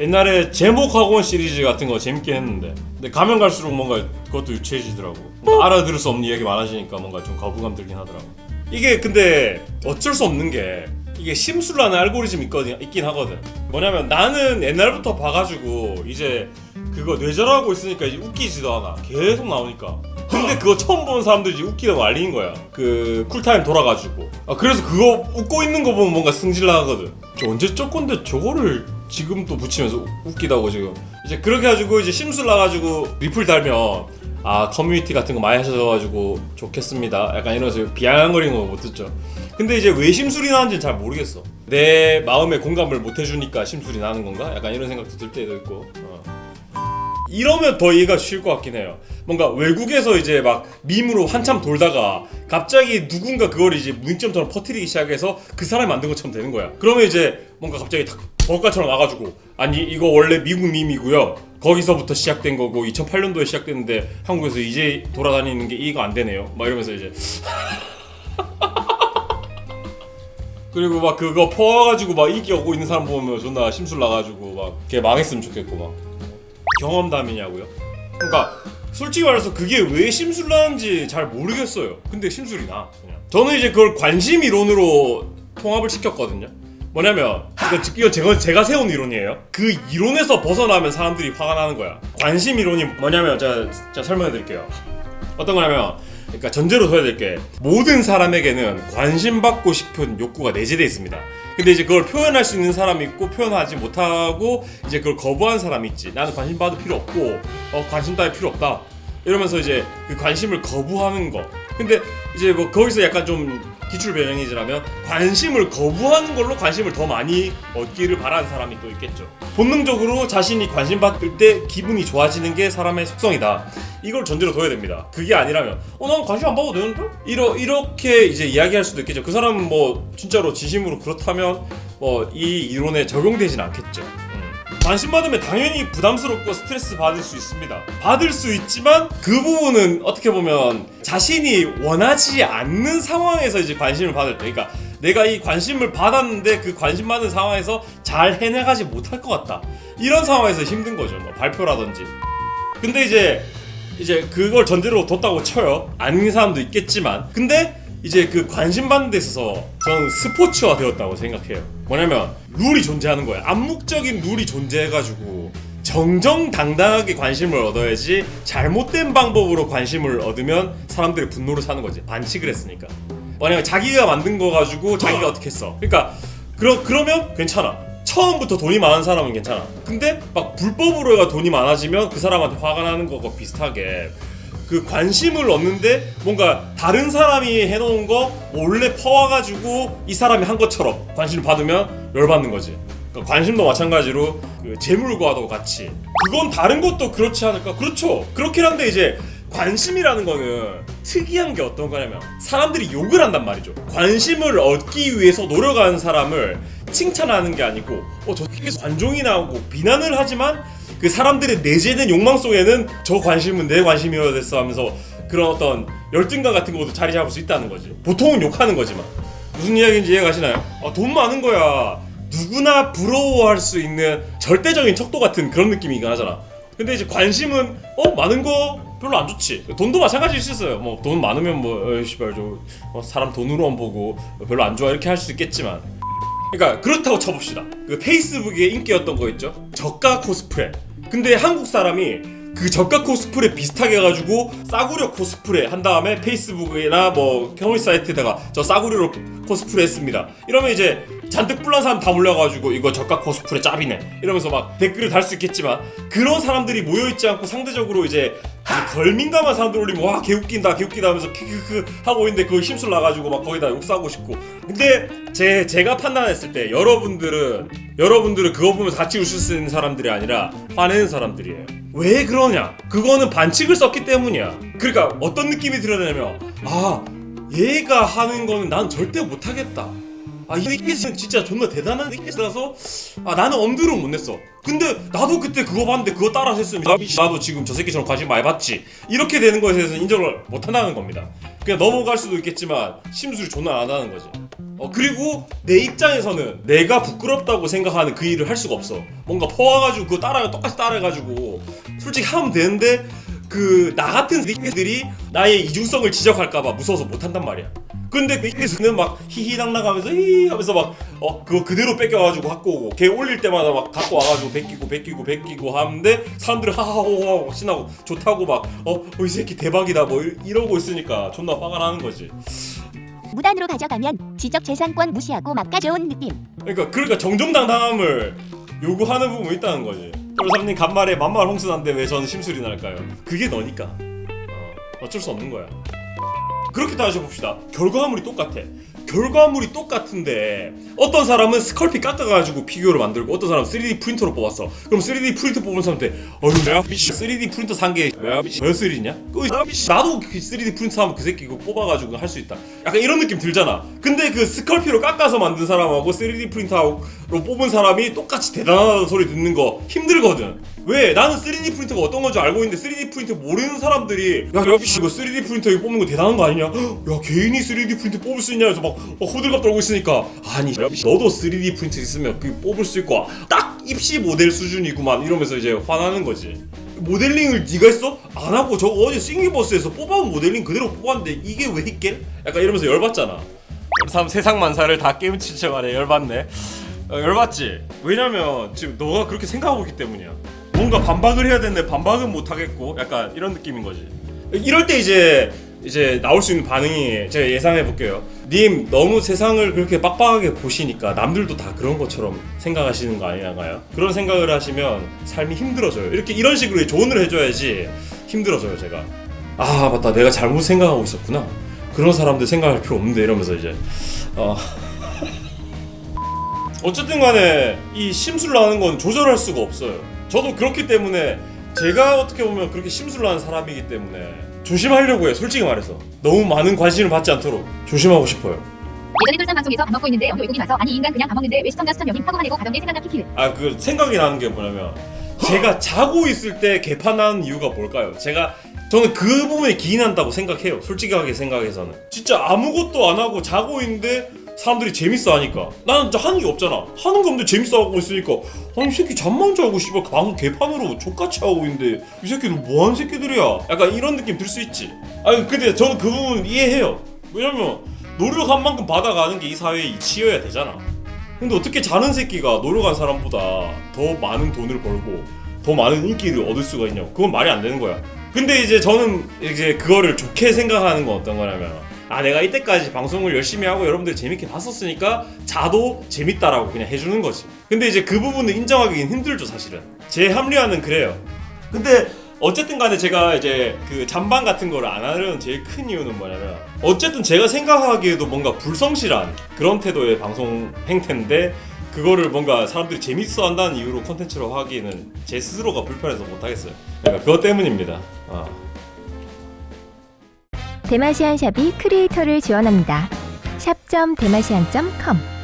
옛날에 제목 학원 시리즈 같은 거 재밌게 했는데. 근데 가면 갈수록 뭔가 그것도 유치해지더라고. 뭔가 알아들을 수 없는 이야기 많아지니까 뭔가 좀 거부감 들긴 하더라고. 이게 근데 어쩔 수 없는 게 이게 심술라는 알고리즘이 있거든, 있긴 하거든. 뭐냐면 나는 옛날부터 봐가지고 이제 그거 뇌절하고 있으니까 이제 웃기지도 않아. 계속 나오니까. 근데 그거 처음 보는 사람들이 웃기다고 알리는 거야. 그 쿨타임 돌아가지고. 아 그래서 그거 웃고 있는 거 보면 뭔가 승질나거든. 저 언제 ጮ 건데 저거를 지금 또 붙이면서 우- 웃기다고 지금 이제 그렇게 해가지고 이제 심술 나가지고 리플 달면 아 커뮤니티 같은 거 많이 하셔가지고 좋겠습니다 약간 이러면서 비아냥거리는 거 못 듣죠 근데 이제 왜 심술이 나는지는 잘 모르겠어 내 마음에 공감을 못 해주니까 심술이 나는 건가 약간 이런 생각도 들 때도 있고 어. 이러면 더 이해가 쉬울 것 같긴 해요. 뭔가 외국에서 이제 막 밈으로 한참 돌다가 갑자기 누군가 그걸 이제 문점처럼 퍼뜨리기 시작해서 그 사람이 만든 것처럼 되는 거야. 그러면 이제 뭔가 갑자기 탁 버가처럼 와가지고 아니 이거 원래 미국 밈이고요. 거기서부터 시작된 거고 2008년도에 시작됐는데 한국에서 이제 돌아다니는 게 이해가 안 되네요. 막 이러면서 이제 그리고 막 그거 퍼와가지고 막 인기 얻고 있는 사람 보면 존나 심술 나가지고 막 걔 망했으면 좋겠고 막 경험담이냐고요? 그러니까 솔직히 말해서 그게 왜 심술 나는지 잘 모르겠어요. 근데 심술이 나 그냥. 저는 이제 그걸 관심 이론으로 통합을 시켰거든요. 뭐냐면 이거, 이거 제가, 제가 세운 이론이에요. 그 이론에서 벗어나면 사람들이 화가 나는 거야. 관심 이론이 뭐냐면 제가, 제가 설명해 드릴게요. 어떤 거냐면 그러니까 전제로 둬야 될 게 모든 사람에게는 관심 받고 싶은 욕구가 내재돼 있습니다. 근데 이제 그걸 표현할 수 있는 사람이 있고 표현하지 못하고 이제 그걸 거부한 사람이 있지. 나는 관심 받을 필요 없고 어 관심 따위 필요 없다. 이러면서 이제 그 관심을 거부하는 거. 근데 이제 뭐 거기서 약간 좀 기출 변형이지라면 관심을 거부하는 걸로 관심을 더 많이 얻기를 바라는 사람이 또 있겠죠. 본능적으로 자신이 관심 받을 때 기분이 좋아지는 게 사람의 속성이다. 이걸 전제로 둬야 됩니다. 그게 아니라면 어난 관심 안 받아도 되는데? 이러 이렇게 이제 이야기할 수도 있겠죠. 그 사람은 뭐 진짜로 진심으로 그렇다면 뭐 이 이론에 적용되진 않겠죠. 음. 관심 받으면 당연히 부담스럽고 스트레스 받을 수 있습니다. 받을 수 있지만 그 부분은 어떻게 보면 자신이 원하지 않는 상황에서 이제 관심을 받을 때, 그러니까 내가 이 관심을 받았는데 그 관심 받는 상황에서 잘 해내가지 못할 것 같다. 이런 상황에서 힘든 거죠. 뭐 발표라든지. 근데 이제 이제 그걸 전제로 뒀다고 쳐요. 아닌 사람도 있겠지만, 근데 이제 그 관심 받는 데 있어서 저는 스포츠화 되었다고 생각해요. 뭐냐면 룰이 존재하는 거예요. 암묵적인 룰이 존재해가지고 정정당당하게 관심을 얻어야지 잘못된 방법으로 관심을 얻으면 사람들이 분노를 사는 거지. 반칙을 했으니까. 만약에 자기가 만든 거 가지고 자기가 어떻게 했어. 그러니까 그러, 그러면 괜찮아. 처음부터 돈이 많은 사람은 괜찮아. 근데 막 불법으로 돈이 많아지면 그 사람한테 화가 나는 거과 비슷하게 그 관심을 얻는데 뭔가 다른 사람이 해놓은 거 몰래 퍼와가지고 이 사람이 한 것처럼 관심을 받으면 열받는 거지. 그러니까 관심도 마찬가지로 그 재물과도 같이 그건 다른 것도 그렇지 않을까? 그렇죠. 그렇긴 한데 이제 관심이라는 거는 특이한 게 어떤 거냐면 사람들이 욕을 한단 말이죠. 관심을 얻기 위해서 노력하는 사람을 칭찬하는 게 아니고 어저 새끼 관종이 나오고 비난을 하지만 그 사람들의 내재된 욕망 속에는 저 관심은 내 관심이어야 됐어 하면서 그런 어떤 열등감 같은 것도 자리 잡을 수 있다는 거지. 보통은 욕하는 거지만 무슨 이야기인지 이해 가시나요? 아, 돈 많은 거야. 누구나 부러워할 수 있는 절대적인 척도 같은 그런 느낌이긴 하잖아. 근데 이제 관심은 어 많은 거 별로 안 좋지. 돈도 마찬가지일 수 있어요. 뭐 돈 많으면 뭐 어이 씨발 저 어, 사람 돈으로만 보고 별로 안 좋아 이렇게 할 수 있겠지만 그러니까 그렇다고 쳐봅시다. 그 페이스북에 인기였던 거 있죠? 저가 코스프레. 근데 한국 사람이 그 저가 코스프레 비슷하게 해가지고 싸구려 코스프레 한 다음에 페이스북이나 뭐 커뮤니티 사이트에다가 저 싸구려로 코스프레 했습니다. 이러면 이제 잔뜩 뿔난 사람 다 몰려가지고 이거 저가 코스프레 짭이네 이러면서 막 댓글을 달 수 있겠지만 그런 사람들이 모여있지 않고 상대적으로 이제 덜 민감한 사람들 올리면 와 개웃긴다 개웃기다 하면서 크크크 하고 있는데 그거 힘술 나가지고 막 거기다 욕 싸고 싶고. 근데 제 제가 판단했을 때 여러분들은 여러분들은 그거 보면서 같이 웃을 수 있는 사람들이 아니라 화내는 사람들이에요. 왜 그러냐? 그거는 반칙을 썼기 때문이야. 그러니까 어떤 느낌이 들어냐면 아 얘가 하는 거는 난 절대 못하겠다 아, 이 새끼는 진짜 존나 대단한 새끼라서 아 나는 엄두를 못 냈어. 근데 나도 그때 그거 봤는데 그거 따라 했으면 나- 나도 지금 저 새끼처럼 관심 많이 받지. 이렇게 되는 것에 대해서 인정을 못 한다는 겁니다. 그냥 넘어갈 수도 있겠지만 심술이 존나 안 하는 거지. 어, 그리고 내 입장에서는 내가 부끄럽다고 생각하는 그 일을 할 수가 없어. 뭔가 퍼와가지고 그거 따라 똑같이 따라해가지고 솔직히 하면 되는데 그 나 같은 새끼들이 나의 이중성을 지적할까봐 무서워서 못한단 말이야. 근데 그에서는 막 히히당당하면서 히히 하면서 막 어 그거 그대로 뺏겨가지고 갖고 오고 걔 올릴 때마다 막 갖고 와가지고 베끼고 베끼고 베끼고 하는데 사람들이 하하호호 막 신나고 좋다고 막어이 새끼 대박이다 뭐 이- 이러고 있으니까 존나 화가 나는 거지. 무단으로 가져가면 지적 재산권 무시하고 막 가져온 느낌. 그러니까 그러니까 정정당당함을 요구하는 부분이 있다는 거지. 똘삼님 간말에 만말 홍수난데 왜 저는 심술이 날까요? 그게 너니까. 어, 어쩔 수 없는 거야. 그렇게 따져 봅시다. 결과물이 똑같아. 결과물이 똑같은데 어떤 사람은 스컬피 깎아가지고 피규어를 만들고 어떤 사람은 3D 프린터로 뽑았어. 그럼 3D 프린터 뽑은 사람한테 어휴 내가 3D 프린터 산게 몇 3D냐? 나도 그 3D 프린터 하면 그 새끼 이거 뽑아가지고 할 수 있다. 약간 이런 느낌 들잖아. 근데 그 스컬피로 깎아서 만든 사람하고 3D 프린터로 뽑은 사람이 똑같이 대단하다는 소리 듣는 거 힘들거든. 왜? 나는 3D 프린터가 어떤 건지 알고 있는데 3D 프린터 모르는 사람들이 야, 야, 이거 3D 프린터 이거 뽑는 거 대단한 거 아니냐? 야, 개인이 3D 프린터 뽑을 수 있냐? 해서 막, 막 호들갑 떨고 있으니까 아니, 야, 너도 3D 프린터 있으면 그 뽑을 수 있고 딱 입시 모델 수준이구만 이러면서 이제 화나는 거지. 모델링을 네가 했어? 안 하고 저거 어제 싱기버스에서 뽑아온 모델링 그대로 뽑았는데 이게 왜 있게? 약간 이러면서 열받잖아. 참 세상 만사를 다 깨우친 척 안해 열받네. 어, 열받지. 왜냐면 지금 너가 그렇게 생각하고 있기 때문이야. 뭔가 반박을 해야 되는데 반박은 못 하겠고 약간 이런 느낌인 거지. 이럴 때 이제 이제 나올 수 있는 반응이 제가 예상해 볼게요. 님 너무 세상을 그렇게 빡빡하게 보시니까 남들도 다 그런 것처럼 생각하시는 거 아니냐가요? 그런 생각을 하시면 삶이 힘들어져요. 이렇게 이런 식으로 조언을 해줘야지 힘들어져요 제가. 아 맞다 내가 잘못 생각하고 있었구나. 그런 사람들 생각할 필요 없는데 이러면서 이제 어. 어쨌든 간에 이 심술 나는 건 조절할 수가 없어요. 저도 그렇기 때문에 제가 어떻게 보면 그렇게 심술 나는 사람이기 때문에 조심하려고 해요. 솔직히 말해서 너무 많은 관심을 받지 않도록 조심하고 싶어요. 예전에 똘산 방송에서 밥 먹고 있는데 어느 외국인 와서 아니 이 인간 그냥 밥 먹는데 왜 시청자 수천 명이 하고 화내고 가던데 생각나 키키를 아 그 생각이 나는 게 뭐냐면 제가 자고 있을 때 개판하는 이유가 뭘까요? 제가 저는 그 부분에 기인한다고 생각해요. 솔직하게 생각해서는 진짜 아무것도 안 하고 자고 있는데 사람들이 재밌어 하니까 나는 진짜 하는 게 없잖아. 하는 게 없는데 재밌어 하고 있으니까 아니 이 새끼 잠만 자고 씨발 방송 개판으로 족같이 하고 있는데 이 새끼들 뭐하는 새끼들이야? 약간 이런 느낌 들 수 있지. 아니 근데 저는 그 부분 이해해요. 왜냐면 노력한 만큼 받아가는 게 이 사회의 이치여야 되잖아. 근데 어떻게 자는 새끼가 노력한 사람보다 더 많은 돈을 벌고 더 많은 인기를 얻을 수가 있냐고 그건 말이 안 되는 거야 근데 이제 저는 이제 그거를 좋게 생각하는 건 어떤 거냐면 아 내가 이때까지 방송을 열심히 하고 여러분들 재밌게 봤었으니까 자도 재밌다라고 그냥 해주는 거지 근데 이제 그 부분을 인정하기는 힘들죠 사실은 제 합리화는 그래요 근데 어쨌든 간에 제가 이제 그 잔반 같은 거를 안 하려는 제일 큰 이유는 뭐냐면 어쨌든 제가 생각하기에도 뭔가 불성실한 그런 태도의 방송 행태인데 그거를 뭔가 사람들이 재밌어 한다는 이유로 콘텐츠로 하기에는 제 스스로가 불편해서 못 하겠어요. 그러니까 그것 때문입니다. 어. 대마시안 샵이 크리에이터를 지원합니다. 샵.대마시안.com